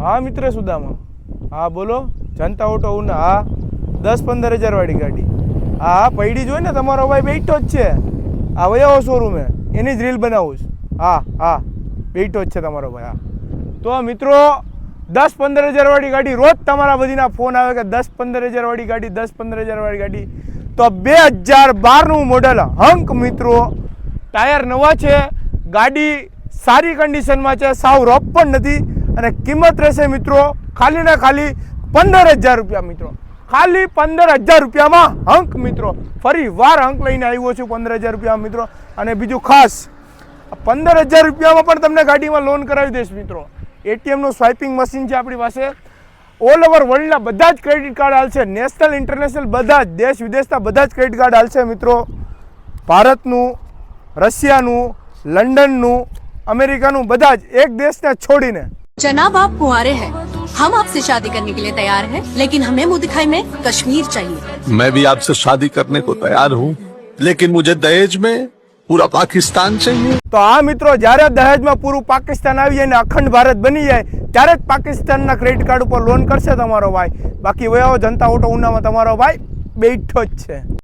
હા, મિત્ર સુદામા. હા, બોલો. જનતા ઓટો ઉના. હા, દસ પંદર હજાર વાળી ગાડી. હા હા, પૈડી જોઈ ને, તમારો ભાઈ બેઠો જ છે. આ વયાવો શોરૂમે એની જ રીલ બનાવું છું. હા હા, બેઠો જ છે તમારો ભાઈ, હા. તો મિત્રો, દસ પંદર હજાર વાળી ગાડી રોજ તમારા બધીના ફોન આવે કે દસ પંદર હજાર વાળી ગાડી, દસ પંદર હજાર વાળી ગાડી. તો બે હજાર બારનું મોડલ હંક મિત્રો. ટાયર નવા છે. ગાડી સારી કન્ડિશનમાં છે, સાવ રોપ પણ નથી અને કિંમત રહેશે મિત્રો ખાલી ને ખાલી પંદર હજાર રૂપિયા મિત્રો. ખાલી પંદર હજાર રૂપિયામાં હંક મિત્રો. ફરી વાર હંક લઈને આવ્યો છું પંદર હજાર રૂપિયા મિત્રો. અને બીજું ખાસ પંદર હજાર રૂપિયામાં પણ તમને ગાડીમાં લોન કરાવી દઈશ મિત્રો. એટીએમનું સ્વાઇપિંગ મશીન છે આપણી પાસે. ઓલ ઓવર વર્લ્ડના બધા જ ક્રેડિટ કાર્ડ હાલશે નેશનલ ઇન્ટરનેશનલ બધા જ, દેશ વિદેશના બધા જ ક્રેડિટ કાર્ડ હાલશે મિત્રો. ભારતનું, રશિયાનું લંડનનું અમેરિકાનું બધા જ એક દેશને છોડીને जनाब आप कुंवारे हैं हम आपसे शादी करने के लिए तैयार हैं लेकिन हमें मुंह दिखाई में कश्मीर चाहिए मैं भी आपसे शादी करने को तैयार हूँ लेकिन मुझे दहेज में पूरा पाकिस्तान चाहिए તો આ મિત્રો જ્યારે દહેજમાં પૂરું પાકિસ્તાન આવી જાય ને અખંડ ભારત બની જાય ત્યારે જ પાકિસ્તાનના ક્રેડિટ કાર્ડ ઉપર લોન કરશે તમારો ભાઈ બાકી વયો જનતા ઓટો ઉનામાં તમારો ભાઈ બેઠો જ છે